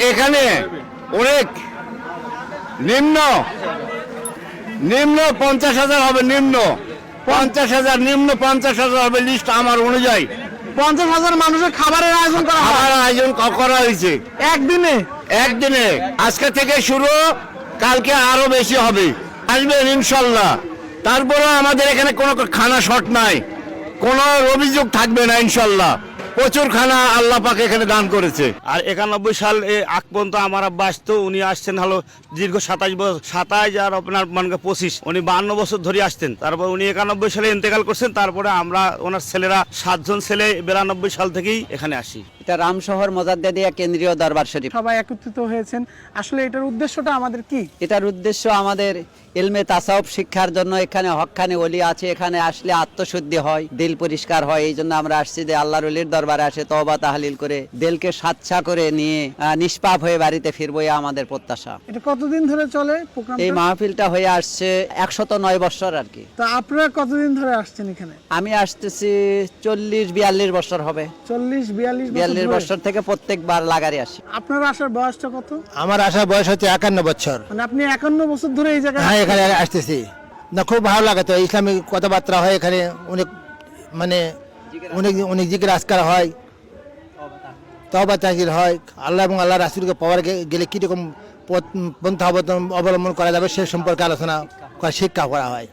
এখানে অনেক নিম্ন নিম্ন পঞ্চাশ হাজার হবে নিম্ন পঞ্চাশ হাজার নিম্ন পঞ্চাশ হাজার হবে লিস্ট আমার অনুযায়ী। পঞ্চাশ হাজার মানুষের খাবারের আয়োজন করা খাবার আয়োজন করা হয়েছে। একদিনে? একদিনে। আজকে থেকে শুরু কালকে আরও বেশি হবে। আসবেন ইনশাল্লাহ। তারপরে আমাদের এখানে কোনো খানা শর্ট নাই। কোনো অভিযোগ থাকবে না ইনশাল্লাহ। প্রচুর খানা আল্লাহ পাকে এখানে দান করেছে। আর একানব্বই সাল আগ পর্যন্ত আমার আব্বা আসতো, উনি আসছেন হলো দীর্ঘ সাতাশ বছর, সাতাশ আর আপনার মানে পঁচিশ, উনি বান্ন বছর ধরে আসতেন। তারপর উনি একানব্বই সালে ইন্তেকাল করছেন, তারপরে আমরা ওনার ছেলেরা সাতজন ছেলে বিরানব্বই সাল থেকেই এখানে আসি। এটা রামশহর মোজাদ্দেদিয়া কেন্দ্রীয় দরবার শরীফ। সবাই একত্রিত হয়েছেন। আসলে এটার উদ্দেশ্যটা আমাদের কি? এটার উদ্দেশ্য আমাদের ইলমে তাসাউফ শিক্ষার জন্য এখানে হকখানে অলি আছে এখানে আসলে আত্মশুদ্ধি হয় দিল পরিষ্কার হয়। এই জন্য আমরা আসছি যে আল্লাহর অলির দরবারে আসে তওবা তাহলিল করে দিলকে সাচ্ছা করে নিয়ে নিষ্পাপ হয়ে বাড়িতে ফিরবো আমাদের প্রত্যাশা। এটা কতদিন ধরে চলে এই মাহফিলটা হয়ে আসছে একশত নয় বছর আর কি। তা আপনারা কতদিন ধরে আসছেন এখানে? আমি আসতেছি চল্লিশ বিয়াল্লিশ বছর হবে। চল্লিশ বিয়াল্লিশ বিয়াল্লিশ বছর থেকে প্রত্যেকবার লাগারে আসি। আপনার আসার বয়সটা কত? আমার আসার বয়স হচ্ছে একান্ন বছর। মানে আপনি একান্ন বছর ধরে এই জায়গায় হ্যাঁ এখানে আসতেছি। না খুব ভালো লাগে তো ইসলামিক কথাবার্তা হয় এখানে অনেক মানে অনেক অনেক জিকির আজকার হয়। তবা তাহির হয়। আল্লাহ এবং আল্লাহ রাসুলকে পাওয়ার গেলে কীরকম পথ- পন্থা অবলম্বন- অবলম্বন করা যাবে সে সম্পর্কে আলোচনা করা শিক্ষা করা হয়।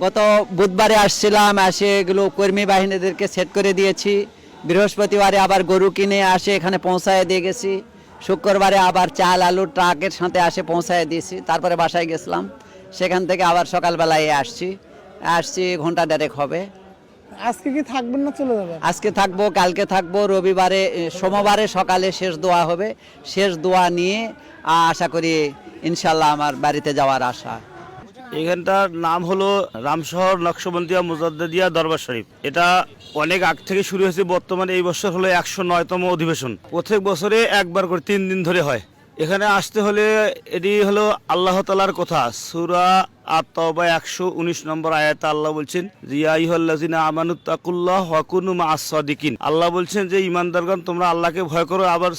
গত বুধবারে আসছিলাম এসে এগুলো কর্মী বাহিনীদেরকে সেট করে দিয়েছি। বৃহস্পতিবারে আবার গরু কিনে আসে এখানে পৌঁছায় দিয়ে গেছি। শুক্রবারে আবার চাল আলু ট্রাকের সাথে আসে পৌঁছায় দিয়েছি। তারপরে বাসায় গেছিলাম। সেখান থেকে আবার সকালবেলায় আসছি। আসছি ঘণ্টা দেড়েক হবে। আজকে কি থাকবেন না চলে যাবেন? আজকে থাকব কালকে থাকব রবিবারে সোমবারে সকালে শেষ দোয়া হবে। শেষ দোয়া নিয়ে আশা করি ইনশাল্লাহ আমার বাড়িতে যাওয়ার আশা। এখানটার নাম হলো রামশহর নকশবন্দিয়া মুজাদ্দিয়া দরবার শরীফ। এটা অনেক আগ থেকে শুরু হয়েছে, বর্তমানে এই বছর হলো একশো নয়তম অধিবেশন। প্রত্যেক বছরে একবার করে তিন দিন ধরে হয়। এখানে আসতে হলে এটি হলো আল্লাহ তালার কথা, সুরা আত্মবা একশো উনিশ নম্বর আয়াতে আল্লাহ বলছেন রিয়াইহল্লাজিনা আমানুত্তাকুল্লাহ ওয়াকুনু মা সাদিকিন। আল্লাহ বলছেন যে ইমানদারগণ তোমরা আল্লাহকে ভয় করো, আবার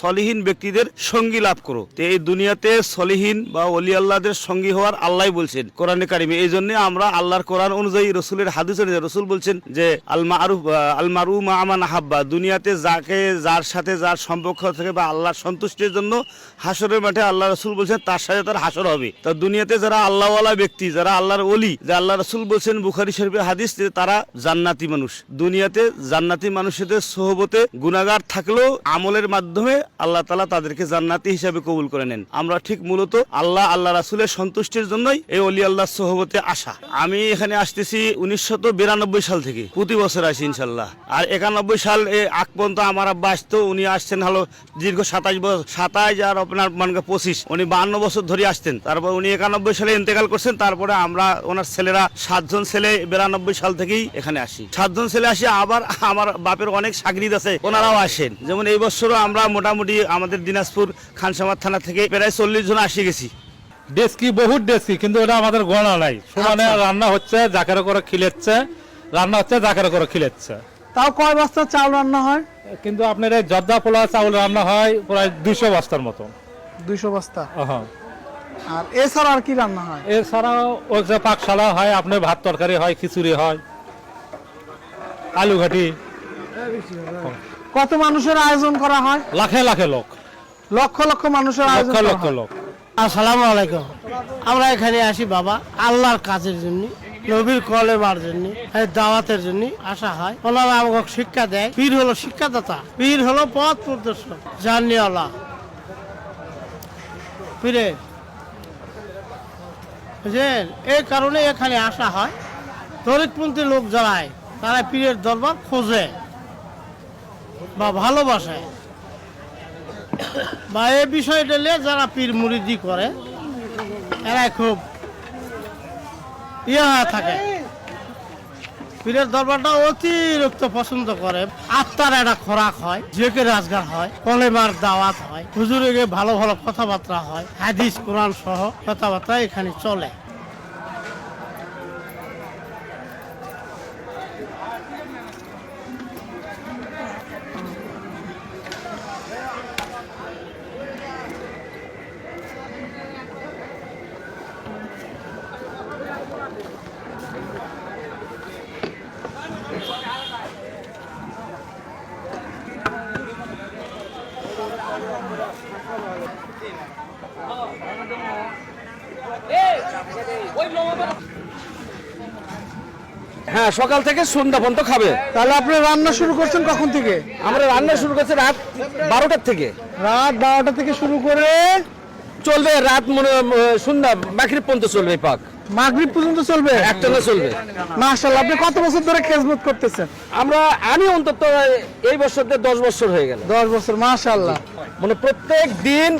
সলিহীন ব্যক্তিদের সঙ্গী লাভ করো। তো এই দুনিয়াতে সলিহীন বা অলি আল্লাহদের সঙ্গী হওয়ার আল্লাহ বলছেন, কোরআনে কারিমে। এই জন্য আমরা আল্লাহর কোরআন অনুযায়ী রসুলের হাদিস অনুযায়ী রসুল বলছেন যে, আল মারুফ, আল মারু মা আমান হাব্বা দুনিয়াতে যাকে, যার সাথে যার সম্পর্ক থাকে বা আল্লাহর সন্তুষ্টির জন্য হাসরের মাঠে আল্লাহ রসুল বলছেন, তার সাথে তার হাসর হবে। তা দুনিয়াতে যারা আল্লাহওয়ালা ব্যক্তি, যারা আল্লাহর অলি যে আল্লাহ রসুল বলছেন বুখারি শরীফের হাদিস তারা জান্নাতি মানুষ। দুনিয়াতে জান্নাতি মানুষদের সোহবতে গুনাগার থাকলেও আমলের মাধ্যমে আল্লাহ তালা তাদেরকে জান্নাতি হিসাবে কবুল করে নেন। আমরা ঠিক মূলত আল্লাহ আল্লাহ রাসুলের সন্তুষ্টির জন্যই এই অলি আল্লাহ সোহবতে আসা। আমি এখানে আসতেছি উনিশশো বিরানব্বই সাল থেকে, প্রতি বছর আসি ইনশাল্লাহ আর একানব্বই সাল এ আগ পর্যন্ত আমার আব্বা আসতো, উনি আসছেন হলো দীর্ঘ সাতাশ বছর, সাতাশ আর আপনার মানে পঁচিশ, উনি বান্ন বছর ধরে আসতেন। তারপর উনি একানব্বই সালে ইন্তেকাল করছেন তারপরে আমরা ওনার ছেলেরা সাতজন ছেলে বিরানব্বই সাল থেকেই এখানে আসি। সাতজন ছেলে আসি আবার আমার বাপের অনেক সাগরিদ আছে ওনারাও আসেন। যেমন এই বছরও আমরা মোটামুটি আমাদের দিনাজপুর খানসামার থানা থেকে প্রায় চল্লিশ জন আসি গেছি। ডেস্কি বহুত ডেস্কি কিন্তু ওটা আমাদের গণা নাই। সমানে রান্না হচ্ছে জাকের করে খিলেচ্ছে রান্না হচ্ছে জাকের করে খিলেচ্ছে তাও কয় বস্তা চাল রান্না হয়? কিন্তু আপনার এই জর্দা পোলা চাউল রান্না হয় প্রায় দুইশো বস্তার মতো। দুইশো বস্তা। হ্যাঁ আর এছাড়া আর কি রান্না হয়? এছাড়াও ওই যে পাকশালা হয় আপনার ভাত তরকারি হয় খিচুড়ি হয় আলু ঘাটি কত মানুষের আয়োজন করা হয়? লাখে লাখে লোক। লক্ষ লক্ষ মানুষের আয়োজন লক্ষ করা লক্ষ হয়। লোক। আসসালামু আলাইকুম। আমরা এখানে আসি বাবা আল্লাহর কাজের জন্য নবীর কলেমার জন্য এই দাওয়াতের জন্য আসা হয়। ওনারা আমাকে শিক্ষা দেয় পীর হলো শিক্ষাদাতা পীর হলো পথ প্রদর্শক জানিওয়ালা পীরে বুঝলেন এই কারণে এখানে আসা হয়। দরিদ্রপন্থী লোক যারায় তারা পীরের দরবার খোঁজে বা ভালোবাসে। বা এই বিষয়টা নিয়ে যারা পীর মুরিদি করে এরা খুব ইয়ে থাকে। পীরের দরবারটা অতিরিক্ত পছন্দ করে। আত্মার একটা খোরাক হয় জেকে রাজগার হয়, কলেমার দাওয়াত হয় হুজুরে ভালো ভালো কথাবার্তা হয়, হাদিস, কোরআন সহ কথাবার্তা এখানে চলে। হ্যাঁ সকাল থেকে সন্ধ্যা পর্যন্ত খাবে। তাহলে আপনি রান্না শুরু করছেন কখন থেকে? আমরা রান্না শুরু করছি রাত বারোটার থেকে। রাত বারোটা থেকে শুরু করে চলবে রাত মনে সন্ধ্যা বাকির পর্যন্ত চলবে পাক। মাগরিব পর্যন্ত চলবে? একটানা চলবে। মাশাআল্লাহ আপনি কত বছর ধরে খেজমত করতেছেন? আমরা আমি অন্তত এই বছর থেকে দশ বছর হয়ে গেল দশ বছর মাশাআল্লাহ। মানে প্রত্যেক দিন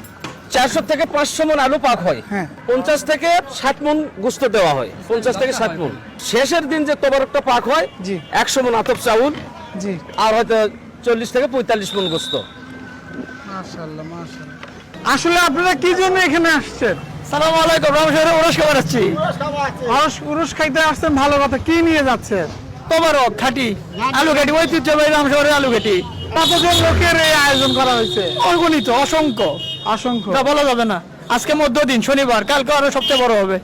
চারশো থেকে পাঁচশো মন আলু পাক হয়। হ্যাঁ। পঞ্চাশ থেকে ষাট মন গুস্ত দেওয়া হয়। পঞ্চাশ থেকে ষাট মন। শেষের দিন যে তবরকটা পাক হয় জি। একশো মন আতপ চাউল জি। আর হয়তো চল্লিশ থেকে পঁয়তাল্লিশ মন গোস্ত। মাশাআল্লাহ মাশাআল্লাহ। আসলে আপনারা কি জন্য এখানে আসছেন? সালাম আলাইকুম খাবার আসছি খাইতে আসছেন ভালো কথা। কি নিয়ে যাচ্ছেন তবরক খাটি আলু ঘাটি ঐতিহ্যবাহী রামশহরের আলু ঘাটি কতজন লোকের এই আয়োজন করা হয়েছে। অগণিত অসংখ্য। অসংখ্য। তা বলা যাবে না। আজকে মধ্য দিন শনিবার কালকে আরও সবচেয়ে বড় হবে।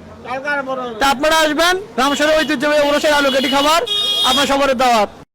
তা আপনারা আসবেন রামশহরের ঐতিহ্যবাহী ওরসের আলু ঘাটি খাবার আপনার সবার দাওয়াত।